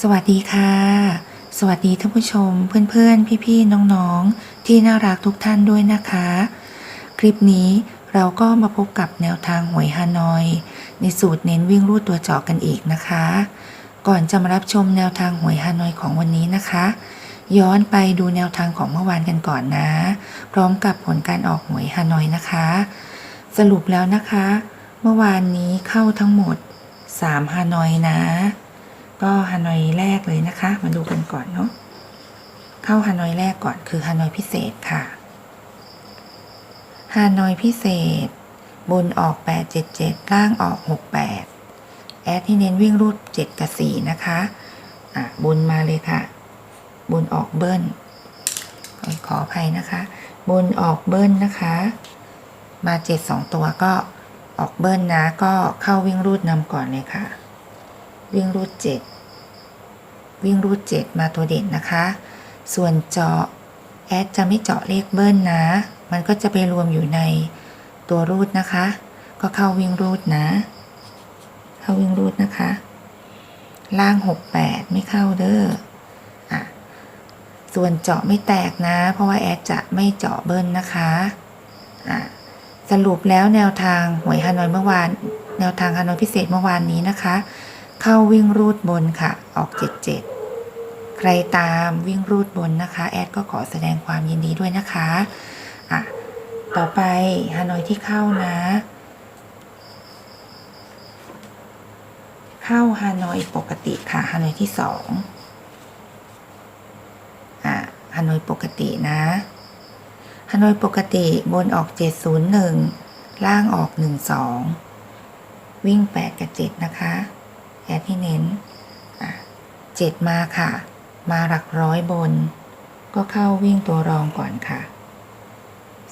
สวัสดีค่ะ สวัสดีท่านผู้ชม เพื่อนๆ พี่ๆ น้องๆ ที่น่ารักทุกท่านด้วยนะคะ คลิปนี้เราก็มาพบกับแนวทางหวยฮานอย ในสูตรเน้นวิ่งรูดตัวเจาะกันอีกนะคะ ก่อนจะมารับชมแนวทางหวยฮานอยของวันนี้นะคะ ย้อนไปดูแนวทางของเมื่อวานกันก่อนนะ พร้อมกับผลการออกหวยฮานอยนะคะ สรุปแล้วนะคะ เมื่อวานนี้เข้าทั้งหมด3ฮานอยนะ ก็ฮานอยแรกเลยนะคะ มาดูกันก่อนเนาะเข้าฮานอยแรกก่อนคือฮานอยพิเศษค่ะฮานอยพิเศษ บนออก 877 ล่างออก 68 แอดที่เน้นวิ่งรูด 7 กับ 4 นะคะอะบนมาเลยค่ะ บนออกเบิ้ลขอขออภัยนะคะ บนออกเบิ้ลนะคะ มา 7 2 ตัวก็ออกเบิ้ลนะก็เข้าวิ่งรูดนำก่อนเลยค่ะ วิ่งรูด 7 วิ่งรูด 7 มาตัวเด่นนะคะ ส่วนเจาะแอดจะไม่เจาะเลขเบิ้ลนะ มันก็จะไปรวมอยู่ในตัวรูดนะคะ ก็เข้าวิ่งรูดนะ เข้าวิ่งรูดนะคะ ล่าง 68 ไม่เข้าเด้ออะส่วนเจาะไม่แตกนะ เพราะว่าแอดจะไม่เจาะเบิ้ลนะคะอะสรุปแล้วแนวทางหวยฮานอยเมื่อวาน แนวทางฮานอยพิเศษเมื่อวานนี้นะคะ เข้าวิ่งรูดบนค่ะ ออก 77 ใครตามวิ่งรูดบนนะคะ แอดก็ขอแสดงความยินดีด้วยนะคะอะต่อไปฮานอยที่เข้านะ เข้าฮานอยปกติค่ะฮานอยที่สองอะฮานอยปกตินะฮานอยปกติบนออก 701 ล่างออก 12 วิ่ง 8 กับ 7 นะคะ แอดที่เน้นอะ7มาค่ะ มาหลักร้อยบน ก็เข้าวิ่งตัวรองก่อนค่ะ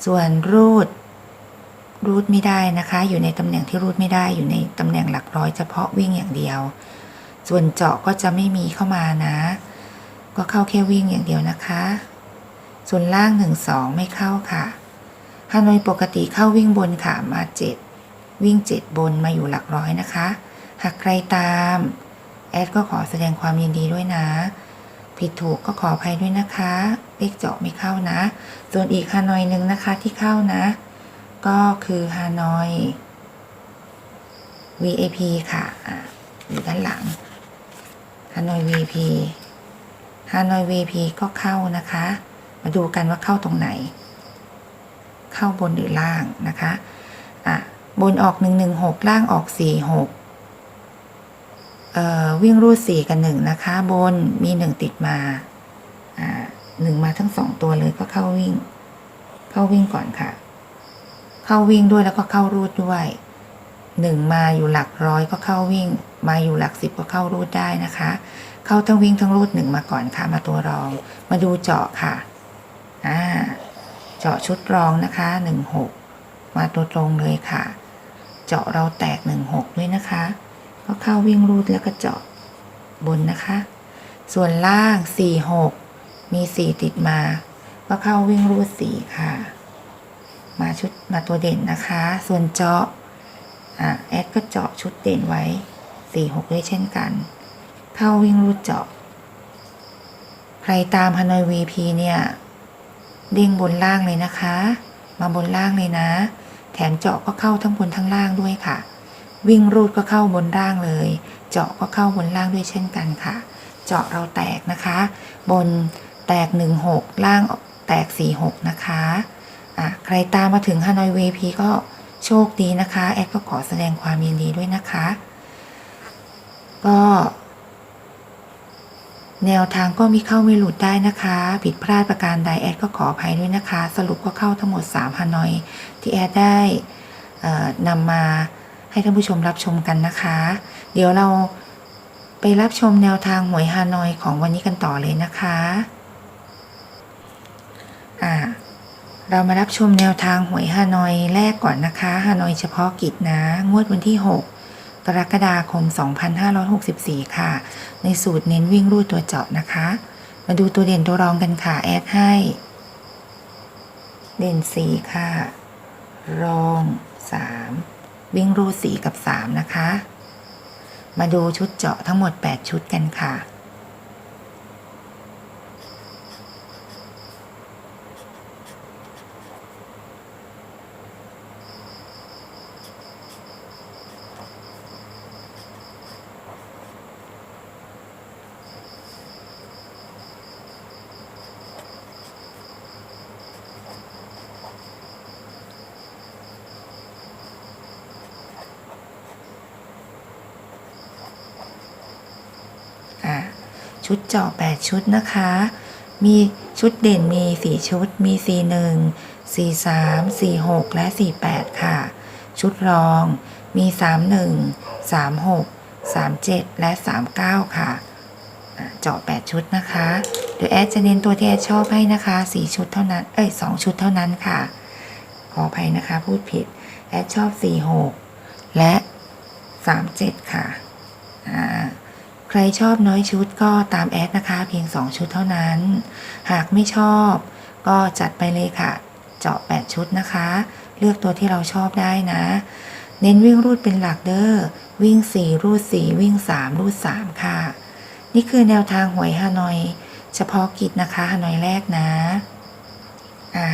ส่วนรูด รูดไม่ได้นะคะ อยู่ในตำแหน่งที่รูดไม่ได้อยู่ในตำแหน่งหลักร้อยเฉพาะวิ่งอย่างเดียว ส่วนเจาะก็จะไม่มีเข้ามานะ ก็เข้าแค่วิ่งอย่างเดียวนะคะ ส่วนล่างหนึ่งสองไม่เข้าค่ะฮานอยปกติเข้าวิ่งบนค่ะมาเจ็ดวิ่งเจ็ดบนมาอยู่หลักร้อยนะคะ หากใครตาม แอดก็ขอแสดงความยินดีด้วยนะ ผิดถูกก็ขออภัยด้วยนะคะ เลขเจาะไม่เข้านะ ส่วนอีกฮานอยหนึ่งนะคะที่เข้านะ ก็คือฮานอย VAP ค่ะอะอยู่ด้านหลังฮานอย VAP ฮานอย VAP ก็เข้านะคะ มาดูกันว่าเข้าตรงไหน เข้าบนหรือล่างนะคะอะบนออก 116 ล่างออก 46 วิ่งรูด4กับ1นะคะ บนมี1ติดมาอ่าหนึ่งมาทั้งสองตัวเลยก็เข้าวิ่ง เข้าวิ่งก่อนค่ะ เข้าวิ่งด้วยแล้วก็เข้ารูดด้วยหนึ่งมาอยู่หลักร้อยก็เข้าวิ่ง มาอยู่หลักสิบก็เข้ารูดได้นะคะ เข้าทั้งวิ่งทั้งรูดหนึ่งมาก่อนค่ะ มาตัวรอง มาดูเจาะค่ะอ่าเจาะชุดรองนะคะหนึ่งหกมาตัวตรงเลยค่ะ เจาะเราแตกหนึ่งหกด้วยนะคะ ก็เข้าวิ่งรูดแล้วก็เจาะบนนะคะ ส่วนล่างสี่หกมีสี่ติดมา ก็เข้าวิ่งรูดสี่ค่ะ มาชุดมาตัวเด่นนะคะ ส่วนเจาะอะแอดก็เจาะชุดเด่นไว้สี่หกด้วยเช่นกัน เข้าวิ่งรูดเจาะ ใครตามฮานอย VP เนี่ยเด้งบนล่างเลยนะคะ มาบนล่างเลยนะ แถมเจาะก็เข้าทั้งบนทั้งล่างด้วยค่ะ วิ่งรูดก็เข้าบนล่างเลย เจาะก็เข้าบนล่างด้วยเช่นกันค่ะ เจาะเราแตกนะคะ บนแตก 16 ล่างแตก 46 นะคะอะใครตามมาถึงฮานอย VP ก็โชคดีนะคะ แอดก็ขอแสดงความยินดีด้วยนะคะ ก็ แนวทางก็มีเข้าไม่หลุดได้นะคะ ผิดพลาดประการใดแอดก็ขออภัยด้วยนะคะ สรุปก็เข้าทั้งหมด 3ฮานอย ที่แอดได้นำมา ให้ท่านผู้ชมรับชมกันนะคะ เดี๋ยวเราไปรับชมแนวทางหวยฮานอยของวันนี้กันต่อเลยนะคะอ่าเรามารับชมแนวทางหวยฮานอยแรกก่อนนะคะฮานอยเฉพาะกิจนะ งวดวันที่ 6 กรกฎาคม 2564 ค่ะ ในสูตรเน้นวิ่งรูดตัวเจาะนะคะ มาดูตัวเด่นตัวรองกันค่ะ แอดให้ เด่น 4 ค่ะ รอง 3 วิ่งรูด4กับ 3 นะคะ มาดูชุดเจาะทั้งหมด 8 ชุดกันค่ะ ชุดเจาะ8ชุดนะคะ มีชุดเด่นมี 4 ชุด มี C1 C3 C6 และ C8 ค่ะ ชุดรองมี 31 36 37 และ 39 ค่ะ เจาะ8ชุดนะคะเดี๋ยวแอดจะเน้นตัวที่แอดชอบให้นะคะ 4 ชุดเท่านั้น เอ้ย 2 ชุดเท่านั้นค่ะ ขออภัยนะคะ พูดผิด แอดชอบ 46 และ 37 ค่ะ อ่า ใครชอบน้อยชุดก็ตามแอดนะคะ เพียง 2 ชุดเท่านั้น หากไม่ชอบก็จัดไปเลยค่ะ เจาะ 8 ชุดนะคะ เลือกตัวที่เราชอบได้นะ เน้นวิ่งรูดเป็นหลักเด้อ วิ่ง 4 รูด 4 วิ่ง 3 รูด 3 ค่ะ นี่คือแนวทางหวยฮานอย เฉพาะกิจนะคะฮานอยแรกนะอ่า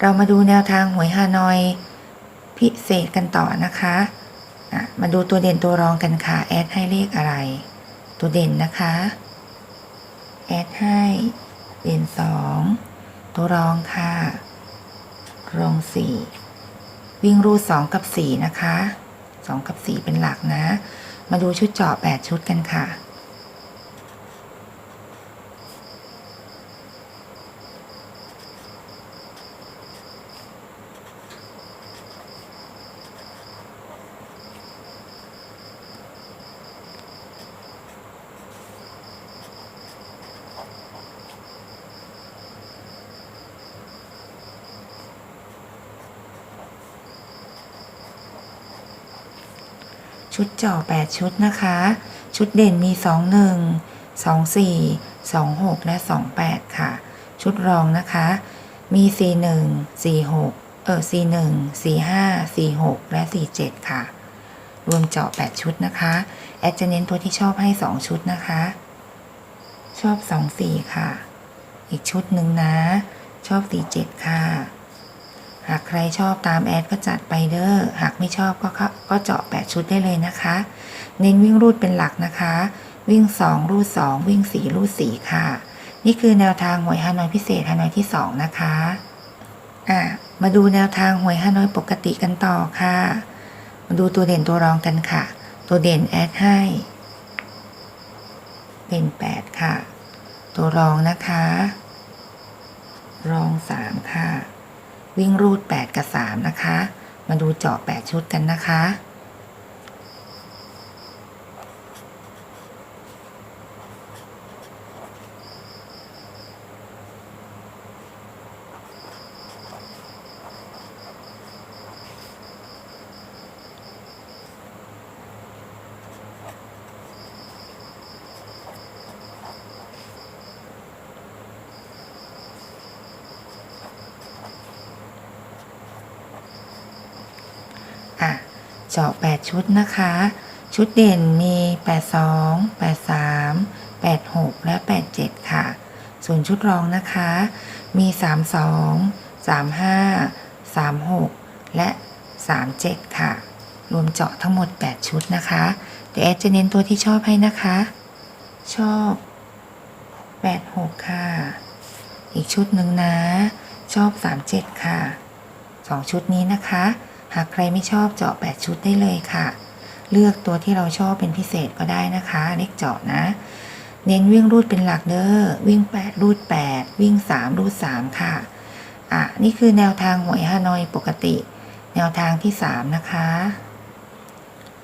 เรามาดูแนวทางหวยฮานอยพิเศษกันต่อนะคะอะมาดูตัวเด่นตัวรองกันค่ะ แอดให้เลขอะไร ตัวเด่นนะคะ แอดให้ เด่นสองตัวรองค่ะรองสี่วิ่งรูดสองกับสี่นะคะสองกับสี่เป็นหลักนะ มาดูชุดเจาะแปดชุดกันค่ะ ชุดเจาะ8ชุดนะคะ ชุดเด่นมี 21 24 26 และ 28 ค่ะ ชุดรองนะคะ มี 41 46 เออ41 45 46 และ 47 ค่ะ รวมเจาะ 8 ชุดนะคะ แอดจะเน้นตัวที่ชอบให้ 2 ชุดนะคะ ชอบ 24 ค่ะ อีกชุดหนึ่งนะ ชอบ 47 ค่ะ หากใครชอบตามแอดก็จัดไปเด้อ หากไม่ชอบก็เข้าก็เจาะ8ชุดได้เลยนะคะ เน้นวิ่งรูดเป็นหลักนะคะ วิ่ง 2 รูด 2 วิ่ง 4 รูด 4 ค่ะ นี่คือแนวทางหวยฮานอยพิเศษฮานอยที่ 2 นะคะอะมาดูแนวทางหวยฮานอยปกติกันต่อค่ะ มาดูตัวเด่นตัวรองกันค่ะ ตัวเด่นแอดให้ เป็น 8 ค่ะ ตัวรองนะคะ รอง 3 ค่ะ วิ่งรูด 8 กับ 3 นะคะ มาดูเจาะ 8 ชุดกันนะคะ เจาะ 8 ชุดนะคะ ชุดเด่นมี 82 83 86 และ 87 ค่ะ ส่วนชุดรองนะคะ มี 32 35 36 และ 37 ค่ะ รวมเจาะทั้งหมด 8 ชุดนะคะ เดี๋ยวแอดจะเน้นตัวที่ชอบให้นะคะ ชอบ 86 ค่ะ อีกชุดหนึ่งนะ ชอบ 37 ค่ะ 2 ชุดนี้นะคะ หากใครไม่ชอบเจาะ 8 ชุดได้เลยค่ะ เลือกตัวที่เราชอบเป็นพิเศษก็ได้นะคะ เลขเจาะนะ เน้นวิ่งรูดเป็นหลักเด้อ วิ่ง 8 รูด 8 วิ่ง 3 รูด 3 ค่ะ อะ นี่คือแนวทางหวยฮานอยปกติ แนวทางที่ 3 นะคะ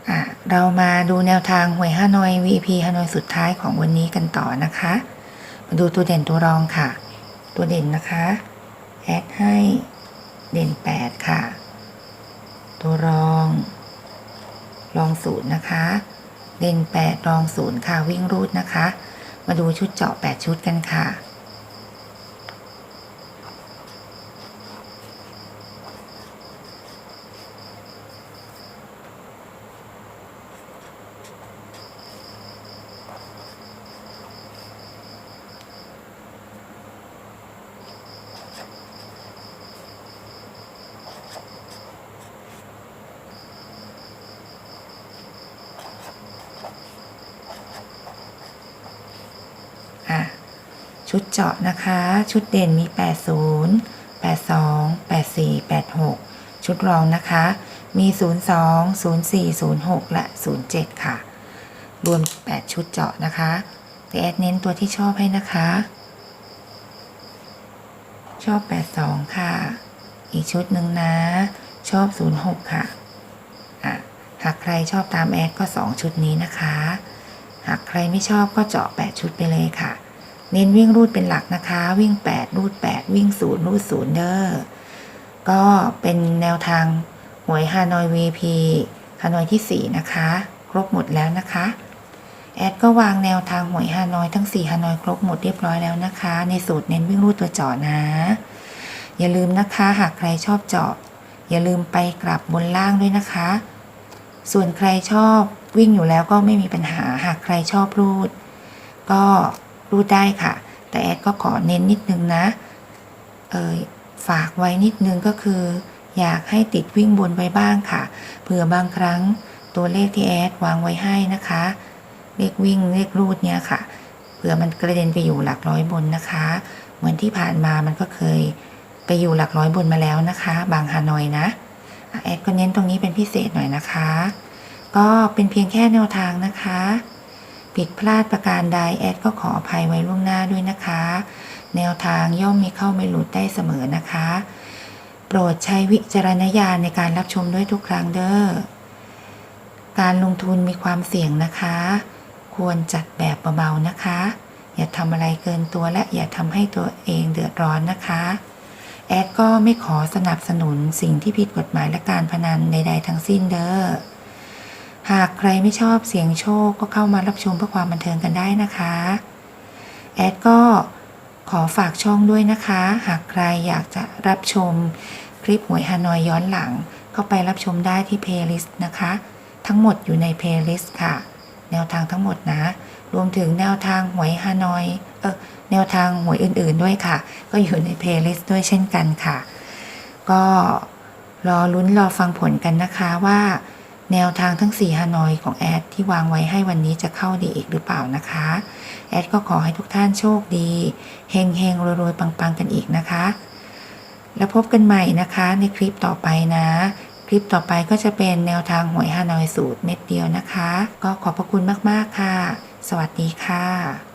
อะ เรามาดูแนวทางหวยฮานอย VP ฮานอยสุดท้ายของวันนี้กันต่อนะคะ มาดูตัวเด่นตัวรองค่ะ ตัวเด่นนะคะ แอดให้เด่น 8 ค่ะ ตัวรองรองศูนย์นะคะ เด่นแปดรองศูนย์ค่ะวิ่งรูดนะคะ มาดูชุดเจาะแปดชุดกันค่ะ ชุดเจาะนะคะ ชุดเด่นมี 80 82 84 86 ชุดรองนะคะ มี 02 04 06 และ 07 ค่ะ รวม 8 ชุดเจาะนะคะแต่แอดเน้นตัวที่ชอบให้นะคะ ชอบ 82 ค่ะ อีกชุดหนึ่งนะ ชอบ 06 ค่ะอะหากใครชอบตามแอดก็ 2 ชุดนี้นะคะ หากใครไม่ชอบก็เจาะ 8 ชุดไปเลยค่ะ เน้นวิ่งรูดเป็นหลักนะคะ วิ่ง 8 รูด 8 วิ่ง0รูด0เด้อก็เป็นแนวทางหวยฮานอย VP ฮานอยที่ 4 นะคะ ครบหมดแล้วนะคะ แอดก็วางแนวทางหวยฮานอยทั้ง 4 ฮานอยครบหมดเรียบร้อยแล้วนะคะ ในสูตรเน้นวิ่งรูดตัวเจาะนะ อย่าลืมนะคะหากใครชอบเจาะ อย่าลืมไปกลับบนล่างด้วยนะคะ ส่วนใครชอบวิ่งอยู่แล้วก็ไม่มีปัญหาหากใครชอบรูด ก็ รูดได้ค่ะ แต่แอดก็ขอเน้นนิดนึงนะเอยฝากไว้นิดนึงก็คือ อยากให้ติดวิ่งบนไว้บ้างค่ะเผื่อบางครั้งตัวเลขที่แอดวางไว้ให้นะคะ เลขวิ่งเลขรูดเนี่ยค่ะเผื่อมันกระเด็นไปอยู่หลักร้อยบนนะคะ เหมือนที่ผ่านมามันก็เคยไปอยู่หลักร้อยบนมาแล้วนะคะ บางฮานอยนะแอดก็เน้นตรงนี้เป็นพิเศษหน่อยนะคะ ก็เป็นเพียงแค่แนวทางนะคะ ผิดพลาดประการใดแอดก็ขออภัยไว้ล่วงหน้าด้วยนะคะ แนวทางย่อมมีเข้าไม่หลุดได้เสมอนะคะ โปรดใช้วิจารณญาณในการรับชมด้วยทุกครั้งเด้อการลงทุนมีความเสี่ยงนะคะ ควรจัดแบบเบาๆนะคะ อย่าทำอะไรเกินตัวและอย่าทำให้ตัวเองเดือดร้อนนะคะแอดก็ไม่ขอสนับสนุนสิ่งที่ผิดกฎหมายและการพนันใด ๆ ทั้งสิ้นเด้อ หากใครไม่ชอบเสียงโชคก็เข้ามารับชมเพื่อความบันเทิงกันได้นะคะ แอดก็ขอฝากช่องด้วยนะคะ หากใครอยากจะรับชมคลิปหวยฮานอยย้อนหลัง ก็ไปรับชมได้ที่เพลย์ลิสต์นะคะ ทั้งหมดอยู่ในเพลย์ลิสต์ค่ะ แนวทางทั้งหมดนะ รวมถึงแนวทางหวยฮานอยเออแนวทางหวยอื่นๆด้วยค่ะ ก็อยู่ในเพลย์ลิสต์ด้วยเช่นกันค่ะ ก็รอลุ้นรอฟังผลกันนะคะว่า แนวทางทั้ง 4 ฮานอยของแอดที่วางไว้ให้วันนี้จะเข้าดีอีกหรือเปล่านะคะ แอดก็ขอให้ทุกท่านโชคดีเฮงเฮงรวยๆ ปังๆ กันอีกนะคะ แล้วพบกันใหม่นะคะในคลิปต่อไปนะ คลิปต่อไปก็จะเป็นแนวทางหวยฮานอยสูตรเม็ดเดียวนะคะ ก็ขอบพระคุณมากๆค่ะ สวัสดีค่ะ